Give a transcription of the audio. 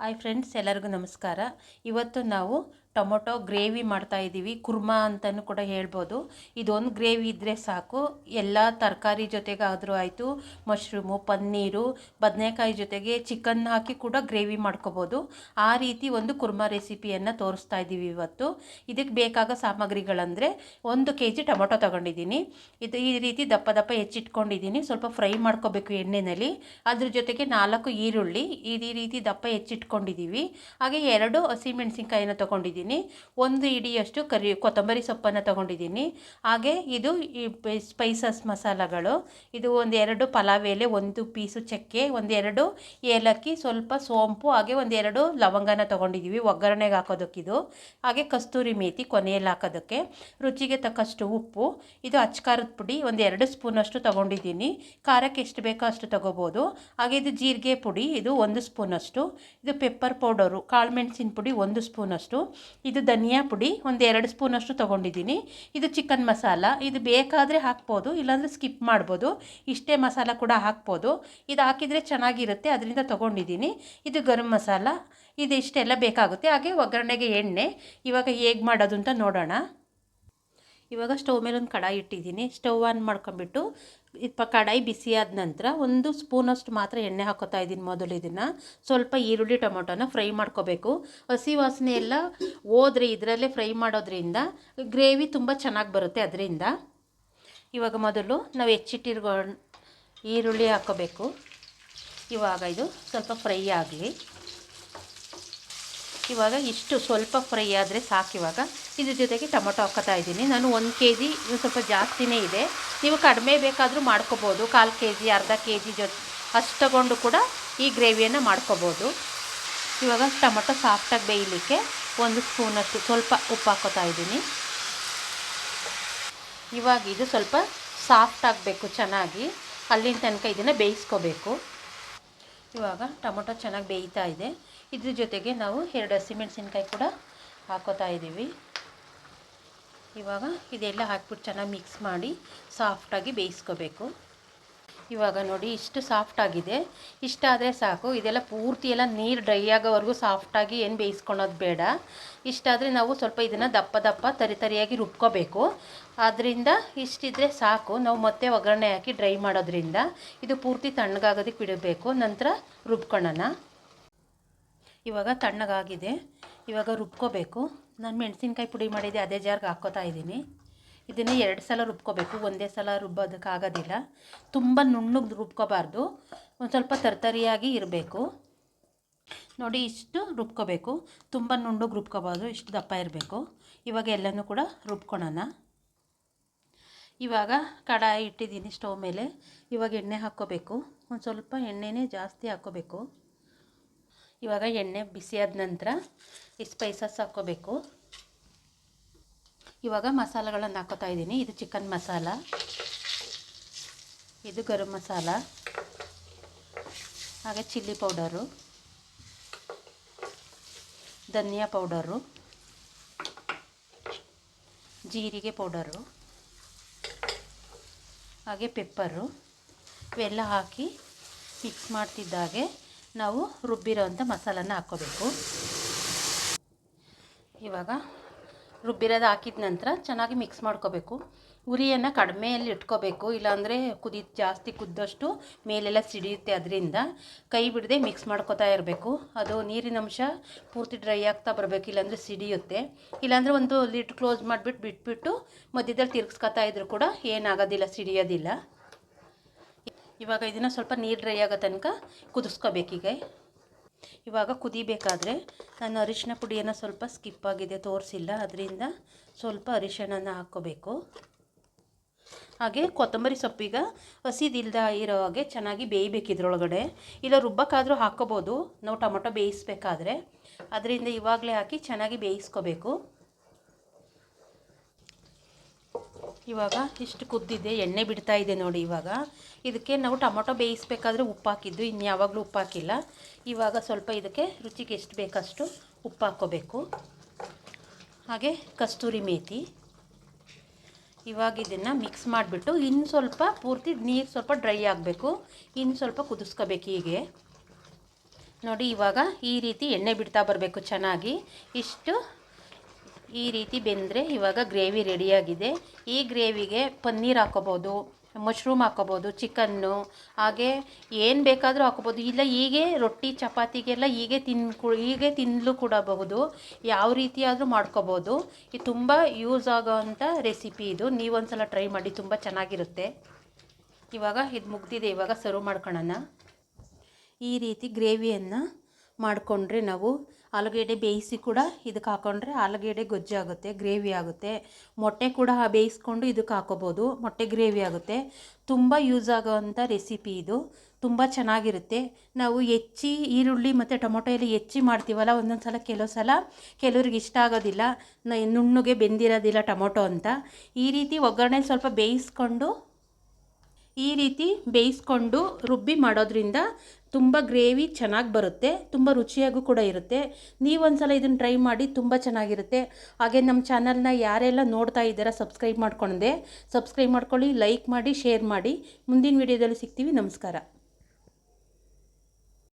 Hi friends ಎಲ್ಲರಿಗೂ ನಮಸ್ಕಾರ. ಇವತ್ತು ನಾವು ಟೊಮೊಟೊ ಗ್ರೇವಿ ಮಾಡ್ತಾ ಇದ್ದೀವಿ, ಕುರ್ಮಾ ಅಂತಲೂ ಕೂಡ ಹೇಳ್ಬೋದು. ಇದೊಂದು ಗ್ರೇವಿ ಇದ್ದರೆ ಸಾಕು. ಎಲ್ಲ ತರಕಾರಿ ಜೊತೆಗಾದರೂ ಆಯಿತು, ಮಶ್ರೂಮು, ಪನ್ನೀರು, ಬದನೆಕಾಯಿ ಜೊತೆಗೆ ಚಿಕನ್ ಹಾಕಿ ಕೂಡ ಗ್ರೇವಿ ಮಾಡ್ಕೋಬೋದು. ಆ ರೀತಿ ಒಂದು ಕುರ್ಮಾ ರೆಸಿಪಿಯನ್ನು ತೋರಿಸ್ತಾ ಇದ್ದೀವಿ ಇವತ್ತು. ಇದಕ್ಕೆ ಬೇಕಾಗೋ ಸಾಮಗ್ರಿಗಳಂದರೆ ಒಂದು ಕೆ ಜಿ ಟೊಮೊಟೊ ತೊಗೊಂಡಿದ್ದೀನಿ. ಇದು ಈ ರೀತಿ ದಪ್ಪ ದಪ್ಪ ಹೆಚ್ಚಿಟ್ಕೊಂಡಿದ್ದೀನಿ. ಸ್ವಲ್ಪ ಫ್ರೈ ಮಾಡ್ಕೋಬೇಕು ಎಣ್ಣೆಯಲ್ಲಿ ಅದ್ರ ಜೊತೆಗೆ ನಾಲ್ಕು ಈರುಳ್ಳಿ ಈ ರೀತಿ ದಪ್ಪ ಹೆಚ್ಚಿಟ್ಕೊಂಡಿದ್ದೀವಿ. ಹಾಗೆ ಎರಡು ಹಸಿಮೆಣಸಿನ್ಕಾಯಿನ ತೊಗೊಂಡಿದ್ದೀನಿ. ಒಂದು ಇಡಿಯಷ್ಟು ಕರಿ, ಕೊತ್ತಂಬರಿ ಸೊಪ್ಪನ್ನು ತಗೊಂಡಿದ್ದೀನಿ. ಹಾಗೆ ಇದು ಈ ಸ್ಪೈಸಸ್ ಮಸಾಲಗಳು. ಇದು ಒಂದೆರಡು ಪಲಾವ್ ಎಲೆ, ಒಂದು ಪೀಸು ಚಕ್ಕೆ ಒಂದೆರಡು ಏಲಕ್ಕಿ, ಸ್ವಲ್ಪ ಸೋಂಪು, ಹಾಗೆ ಒಂದೆರಡು ಲವಂಗನ ತೊಗೊಂಡಿದ್ದೀವಿ ಒಗ್ಗರಣೆಗೆ ಹಾಕೋದಕ್ಕಿದು ಹಾಗೆ ಕಸ್ತೂರಿ ಮೇಥಿ ಕೊನೆಯಲ್ಲಿ ಹಾಕೋದಕ್ಕೆ. ರುಚಿಗೆ ತಕ್ಕಷ್ಟು ಉಪ್ಪು. ಇದು ಅಚ್ಕಾರದ ಪುಡಿ, ಒಂದು ಎರಡು ಸ್ಪೂನಷ್ಟು ತೊಗೊಂಡಿದ್ದೀನಿ. ಖಾರಕ್ಕೆ ಎಷ್ಟು ಬೇಕೋ ಅಷ್ಟು ತೊಗೋಬೋದು. ಹಾಗೆ ಇದು ಜೀರಿಗೆ ಪುಡಿ, ಇದು ಒಂದು ಸ್ಪೂನಷ್ಟು. ಇದು ಪೆಪ್ಪರ್ ಪೌಡರು, ಕಾಳು ಮೆಣಸಿನ ಪುಡಿ, ಒಂದು ಸ್ಪೂನಷ್ಟು. ಇದು ಧನಿಯಾ ಪುಡಿ, ಒಂದು ಎರಡು ಸ್ಪೂನಷ್ಟು ತೊಗೊಂಡಿದ್ದೀನಿ. ಇದು ಚಿಕನ್ ಮಸಾಲ. ಇದು ಬೇಕಾದರೆ ಹಾಕ್ಬೋದು, ಇಲ್ಲಾಂದರೆ ಸ್ಕಿಪ್ ಮಾಡ್ಬೋದು. ಇಷ್ಟೇ ಮಸಾಲ ಕೂಡ ಹಾಕ್ಬೋದು. ಇದು ಹಾಕಿದರೆ ಚೆನ್ನಾಗಿರುತ್ತೆ, ಅದರಿಂದ ತೊಗೊಂಡಿದ್ದೀನಿ. ಇದು ಗರಂ ಮಸಾಲ. ಇದು ಇಷ್ಟೆಲ್ಲ ಬೇಕಾಗುತ್ತೆ. ಹಾಗೆ ಒಗ್ಗರಣೆಗೆ ಎಣ್ಣೆ. ಇವಾಗ ಹೇಗೆ ಮಾಡೋದು ಅಂತ ನೋಡೋಣ. ಇವಾಗ ಸ್ಟವ್ ಮೇಲೆ ಒಂದು ಕಡಾಯಿ ಇಟ್ಟಿದ್ದೀನಿ. ಸ್ಟವ್ ಆನ್ ಮಾಡ್ಕೊಂಬಿಟ್ಟು ಇಪ್ಪ ಕಡಾಯಿ ಬಿಸಿಯಾದ ನಂತರ ಒಂದು ಸ್ಪೂನಷ್ಟು ಮಾತ್ರ ಎಣ್ಣೆ ಹಾಕೋತಾ ಇದ್ದೀನಿ ಮೊದಲು ಇದನ್ನು. ಸ್ವಲ್ಪ ಈರುಳ್ಳಿ, ಟೊಮೊಟೊನ ಫ್ರೈ ಮಾಡ್ಕೋಬೇಕು. ಹಸಿ ವಾಸನೆ ಎಲ್ಲ ಹೋದ್ರೆ ಇದರಲ್ಲೇ ಫ್ರೈ ಮಾಡೋದ್ರಿಂದ ಗ್ರೇವಿ ತುಂಬ ಚೆನ್ನಾಗಿ ಬರುತ್ತೆ ಅದರಿಂದ. ಇವಾಗ ಮೊದಲು ನಾವು ಹೆಚ್ಚಿಟ್ಟಿರೋ ಈರುಳ್ಳಿ ಹಾಕೋಬೇಕು. ಇವಾಗ ಇದು ಸ್ವಲ್ಪ ಫ್ರೈ ಆಗಲಿ ಇವಾಗ ಇಷ್ಟು ಸ್ವಲ್ಪ ಫ್ರೈ ಆದರೆ ಸಾಕು ಇವಾಗ ಇದ್ರ ಜೊತೆಗೆ ಟೊಮೊಟೊ ಹಾಕೋತಾ ಇದ್ದೀನಿ. ನಾನು ಒಂದು ಕೆ ಜಿ ಸ್ವಲ್ಪ ಜಾಸ್ತಿನೇ ಇದೆ. ನೀವು ಕಡಿಮೆ ಬೇಕಾದರೂ ಮಾಡ್ಕೋಬೋದು. ಕಾಲು ಕೆ ಜಿ ಅರ್ಧ ಕೆ ಜಿ ಜೊತೆ ಅಷ್ಟು ತಗೊಂಡು ಕೂಡ ಈ ಗ್ರೇವಿಯನ್ನು ಮಾಡ್ಕೋಬೋದು. ಇವಾಗ ಟೊಮೊಟೊ ಸಾಫ್ಟಾಗಿ ಬೇಯಲಿಕ್ಕೆ ಒಂದು ಸ್ಪೂನಷ್ಟು ಸ್ವಲ್ಪ ಉಪ್ಪು ಹಾಕೋತಾ ಇದ್ದೀನಿ. ಇವಾಗ ಇದು ಸ್ವಲ್ಪ ಸಾಫ್ಟ್ ಆಗಬೇಕು, ಚೆನ್ನಾಗಿ. ಅಲ್ಲಿನ ತನಕ ಇದನ್ನು ಬೇಯಿಸ್ಕೋಬೇಕು. ಇವಾಗ ಟೊಮೊಟೊ ಚೆನ್ನಾಗಿ ಬೇಯ್ತಾ ಇದೆ. ಇದ್ರ ಜೊತೆಗೆ ನಾವು ಎರಡು ಹಸಿಮೆಣಸಿನ್ಕಾಯಿ ಕೂಡ ಹಾಕೋತಾ ಇದ್ದೀವಿ. ಇವಾಗ ಇದೆಲ್ಲ ಹಾಕ್ಬಿಟ್ಟು ಚೆನ್ನಾಗಿ ಮಿಕ್ಸ್ ಮಾಡಿ ಸಾಫ್ಟಾಗಿ ಬೇಯಿಸ್ಕೋಬೇಕು. ಇವಾಗ ನೋಡಿ ಇಷ್ಟು ಸಾಫ್ಟಾಗಿದೆ ಇಷ್ಟಾದರೆ ಸಾಕು. ಇದೆಲ್ಲ ಪೂರ್ತಿ ಎಲ್ಲ ನೀರು ಡ್ರೈ ಆಗೋವರೆಗೂ ಸಾಫ್ಟಾಗಿ ಏನು ಬೇಯಿಸ್ಕೊಳೋದು ಬೇಡ. ಇಷ್ಟಾದರೆ ನಾವು ಸ್ವಲ್ಪ ಇದನ್ನು ದಪ್ಪ ದಪ್ಪ ತರಿ ತರಿಯಾಗಿ ರುಬ್ಕೋಬೇಕು. ಆದ್ದರಿಂದ ಇಷ್ಟಿದ್ರೆ ಸಾಕು. ನಾವು ಮತ್ತೆ ಒಗ್ಗರಣೆ ಹಾಕಿ ಡ್ರೈ ಮಾಡೋದ್ರಿಂದ ಇದು ಪೂರ್ತಿ ತಣ್ಣಗಾಗೋದಕ್ಕೆ ಬಿಡಬೇಕು. ನಂತರ ರುಬ್ಕೊಳ್ಳೋಣ ಇವಾಗ ತಣ್ಣಗಾಗಿದೆ. ಇವಾಗ ರುಬ್ಕೋಬೇಕು. ನಾನು ಮೆಣಸಿನ್ಕಾಯಿ ಪುಡಿ ಮಾಡಿದ್ದೆ, ಅದೇ ಜಾರ್ಗೆ ಹಾಕ್ಕೋತಾ ಇದ್ದೀನಿ. ಇದನ್ನೇ ಎರಡು ಸಲ ರುಬ್ಕೋಬೇಕು. ಒಂದೇ ಸಲ ರುಬ್ಬೋದಕ್ಕಾಗೋದಿಲ್ಲ. ತುಂಬ ನುಣ್ಣಗೆ ರುಬ್ಕೋಬಾರ್ದು. ಒಂದು ಸ್ವಲ್ಪ ತರ್ತರಿಯಾಗಿ ಇರಬೇಕು. ನೋಡಿ, ಇಷ್ಟು ರುಬ್ಕೋಬೇಕು. ತುಂಬ ನುಣ್ಣಗೆ ರುಬ್ಕೋಬಾರ್ದು. ಇಷ್ಟು ದಪ್ಪ ಇರಬೇಕು. ಇವಾಗ ಎಲ್ಲನೂ ಕೂಡ ರುಬ್ಕೊಳೋಣ. ಇವಾಗ ಕಡಾಯಿ ಇಟ್ಟಿದ್ದೀನಿ ಸ್ಟವ್ ಮೇಲೆ. ಇವಾಗ ಎಣ್ಣೆ ಹಾಕ್ಕೋಬೇಕು. ಒಂದು ಸ್ವಲ್ಪ ಎಣ್ಣೆನೇ ಜಾಸ್ತಿ ಹಾಕ್ಕೋಬೇಕು. ಇವಾಗ ಎಣ್ಣೆ ಬಿಸಿಯಾದ ನಂತರ ಈ ಸ್ಪೈಸಸ್ ಹಾಕೋಬೇಕು ಇವಾಗ ಮಸಾಲೆಗಳನ್ನು ಹಾಕೋತಾ ಇದ್ದೀನಿ. ಇದು ಚಿಕನ್ ಮಸಾಲ. ಇದು ಗರಂ ಮಸಾಲ. ಹಾಗೆ ಚಿಲ್ಲಿ ಪೌಡರು ಧನಿಯಾ ಪೌಡರು ಜೀರಿಗೆ ಪೌಡರು ಹಾಗೆ ಪೆಪ್ಪರು ಇವೆಲ್ಲ ಹಾಕಿ ಮಿಕ್ಸ್ ಮಾಡ್ತಿದ್ದಾಗೆ ನಾವು ರುಬ್ಬಿರೋಂಥ ಮಸಾಲನ ಹಾಕ್ಕೋಬೇಕು. ಇವಾಗ ರುಬ್ಬಿರೋದು ಹಾಕಿದ ನಂತರ ಚೆನ್ನಾಗಿ ಮಿಕ್ಸ್ ಮಾಡ್ಕೋಬೇಕು. ಉರಿಯನ್ನು ಕಡಿಮೆಯಲ್ಲಿ ಇಟ್ಕೋಬೇಕು. ಇಲ್ಲಾಂದರೆ ಕುದಿ, ಜಾಸ್ತಿ ಕುದ್ದಷ್ಟು ಮೇಲೆಲ್ಲ ಸಿಡಿಯುತ್ತೆ ಅದರಿಂದ ಕೈ ಬಿಡದೆ ಮಿಕ್ಸ್ ಮಾಡ್ಕೋತಾ ಇರಬೇಕು. ಅದು ನೀರಿನ ಅಂಶ ಪೂರ್ತಿ ಡ್ರೈ ಆಗ್ತಾ ಬರಬೇಕು. ಇಲ್ಲಾಂದರೆ ಸಿಡಿಯುತ್ತೆ. ಇಲ್ಲಾಂದರೆ ಒಂದು ಲಿಡ್ ಕ್ಲೋಸ್ ಮಾಡಿಬಿಟ್ಟು ಬಿಟ್ಬಿಟ್ಟು ಮಧ್ಯದಲ್ಲಿ ತಿರ್ಗಿಸ್ಕೊತಾ ಇದ್ರು ಕೂಡ ಏನಾಗೋದಿಲ್ಲ, ಸಿಡಿಯೋದಿಲ್ಲ. ಇವಾಗ ಇದನ್ನು ಸ್ವಲ್ಪ ನೀರು ಡ್ರೈ ಆಗೋ ತನಕ ಕುದಿಸ್ಕೋಬೇಕೀಗ ಇವಾಗ ಕುದಿಬೇಕಾದ್ರೆ ನಾನು ಅರಿಶಿನ ಪುಡಿಯನ್ನು ಸ್ವಲ್ಪ ಸ್ಕಿಪ್ ಆಗಿದೆ, ತೋರಿಸಿಲ್ಲ. ಅದರಿಂದ ಸ್ವಲ್ಪ ಅರಿಶಿಣನ ಹಾಕ್ಕೋಬೇಕು. ಹಾಗೆ ಕೊತ್ತಂಬರಿ ಸೊಪ್ಪೀಗ ಹಸಿದಿಲ್ದ ಇರೋ ಹಾಗೆ ಚೆನ್ನಾಗಿ ಬೇಯಬೇಕು ಇದ್ರೊಳಗಡೆ. ಇಲ್ಲ ರುಬ್ಬಕ್ಕಾದರೂ ಹಾಕ್ಕೋಬೋದು. ನಾವು ಟೊಮೊಟೊ ಬೇಯಿಸ್ಬೇಕಾದ್ರೆ. ಅದರಿಂದ ಇವಾಗಲೇ ಹಾಕಿ ಚೆನ್ನಾಗಿ ಬೇಯಿಸ್ಕೋಬೇಕು. ಇವಾಗ ಇಷ್ಟು ಕುದ್ದಿದೆ, ಎಣ್ಣೆ ಬಿಡ್ತಾ ಇದೆ ನೋಡಿ ಇವಾಗ. ಇದಕ್ಕೆ ನಾವು ಟೊಮೊಟೊ ಬೇಯಿಸ್ಬೇಕಾದ್ರೆ ಉಪ್ಪು ಹಾಕಿದ್ದು, ಇನ್ನು ಯಾವಾಗಲೂ ಉಪ್ಪು ಹಾಕಿಲ್ಲ. ಇವಾಗ ಸ್ವಲ್ಪ ಇದಕ್ಕೆ ರುಚಿಗೆ ಎಷ್ಟು ಬೇಕಷ್ಟು ಉಪ್ಪು ಹಾಕ್ಕೋಬೇಕು. ಹಾಗೆ ಕಸ್ತೂರಿ ಮೇಥಿ ಇವಾಗ ಇದನ್ನು ಮಿಕ್ಸ್ ಮಾಡಿಬಿಟ್ಟು ಇನ್ನು ಸ್ವಲ್ಪ ಪೂರ್ತಿ ನೀರು ಸ್ವಲ್ಪ ಡ್ರೈ ಆಗಬೇಕು. ಇನ್ನು ಸ್ವಲ್ಪ ಕುದಿಸ್ಕೋಬೇಕು ಹೀಗೆ. ನೋಡಿ ಇವಾಗ ಈ ರೀತಿ ಎಣ್ಣೆ ಬಿಡ್ತಾ ಬರಬೇಕು ಚೆನ್ನಾಗಿ. ಇಷ್ಟು ಈ ರೀತಿ ಬೆಂದರೆ ಇವಾಗ ಗ್ರೇವಿ ರೆಡಿಯಾಗಿದೆ. ಈ ಗ್ರೇವಿಗೆ ಪನ್ನೀರ್ ಹಾಕೋಬೋದು, ಮಶ್ರೂಮ್ ಹಾಕೋಬೋದು, ಚಿಕನ್ನು, ಹಾಗೆ ಏನು ಬೇಕಾದರೂ ಹಾಕೋಬೋದು. ಇಲ್ಲ, ಹೀಗೆ ರೊಟ್ಟಿ, ಚಪಾತಿಗೆಲ್ಲ ಹೀಗೆ ತಿನ್ ಹೀಗೆ ತಿನ್ನಲು ಕೂಡಬಹುದು ಯಾವ ರೀತಿಯಾದರೂ ಮಾಡ್ಕೋಬೋದು. ಇದು ತುಂಬ ಯೂಸ್ ಆಗೋವಂಥ ರೆಸಿಪಿ ಇದು. ನೀವೊಂದ್ಸಲ ಟ್ರೈ ಮಾಡಿ, ತುಂಬ ಚೆನ್ನಾಗಿರುತ್ತೆ. ಇವಾಗ ಇದು ಮುಗ್ದಿದೆ, ಇವಾಗ ಸರ್ವ್ ಮಾಡ್ಕೊಳ್ಳೋಣ ಈ ರೀತಿ ಗ್ರೇವಿಯನ್ನು ಮಾಡಿಕೊಂಡ್ರೆ ನಾವು ಆಲೂಗೆಡ್ಡೆ ಬೇಯಿಸಿ ಕೂಡ ಇದಕ್ಕೆ ಹಾಕೊಂಡ್ರೆ ಆಲೂಗೆಡ್ಡೆ ಗೊಜ್ಜಾಗುತ್ತೆ ಗ್ರೇವಿ ಆಗುತ್ತೆ. ಮೊಟ್ಟೆ ಕೂಡ ಬೇಯಿಸ್ಕೊಂಡು ಇದಕ್ಕೆ ಹಾಕೋಬೋದು, ಮೊಟ್ಟೆ ಗ್ರೇವಿ ಆಗುತ್ತೆ. ತುಂಬ ಯೂಸ್ ಆಗೋವಂಥ ರೆಸಿಪಿ ಇದು, ತುಂಬ ಚೆನ್ನಾಗಿರುತ್ತೆ. ನಾವು ಹೆಚ್ಚಿ ಈರುಳ್ಳಿ ಮತ್ತು ಟೊಮೊಟೊ ಎಲ್ಲ ಹೆಚ್ಚಿ ಮಾಡ್ತೀವಲ್ಲ, ಒಂದೊಂದು ಸಲ ಕೆಲವು ಸಲ ಕೆಲವ್ರಿಗೆ ಇಷ್ಟ ಆಗೋದಿಲ್ಲ. ನುಣ್ಣಗೆ ಬೆಂದಿರೋದಿಲ್ಲ ಟೊಮೊಟೊ ಅಂತ. ಈ ರೀತಿ ಒಗ್ಗರಣೆ ಸ್ವಲ್ಪ ಬೇಯಿಸ್ಕೊಂಡು ಈ ರೀತಿ ಬೇಯಿಸ್ಕೊಂಡು ರುಬ್ಬಿ ಮಾಡೋದ್ರಿಂದ ತುಂಬ ಗ್ರೇವಿ ಚೆನ್ನಾಗಿ ಬರುತ್ತೆ, ತುಂಬ ರುಚಿಯಾಗೂ ಕೂಡ ಇರುತ್ತೆ. ನೀವೊಂದ್ಸಲ ಇದನ್ನು ಟ್ರೈ ಮಾಡಿ ತುಂಬ ಚೆನ್ನಾಗಿರುತ್ತೆ. ಹಾಗೆ ನಮ್ಮ ಚಾನಲ್ನ ಯಾರೆಲ್ಲ ನೋಡ್ತಾ ಇದ್ದೀರಾ ಸಬ್ಸ್ಕ್ರೈಬ್ ಮಾಡ್ಕೊಂಡೆ ಸಬ್ಸ್ಕ್ರೈಬ್ ಮಾಡ್ಕೊಳ್ಳಿ, ಲೈಕ್ ಮಾಡಿ, ಶೇರ್ ಮಾಡಿ. ಮುಂದಿನ ವಿಡಿಯೋದಲ್ಲಿ ಸಿಗ್ತೀವಿ. ನಮಸ್ಕಾರ.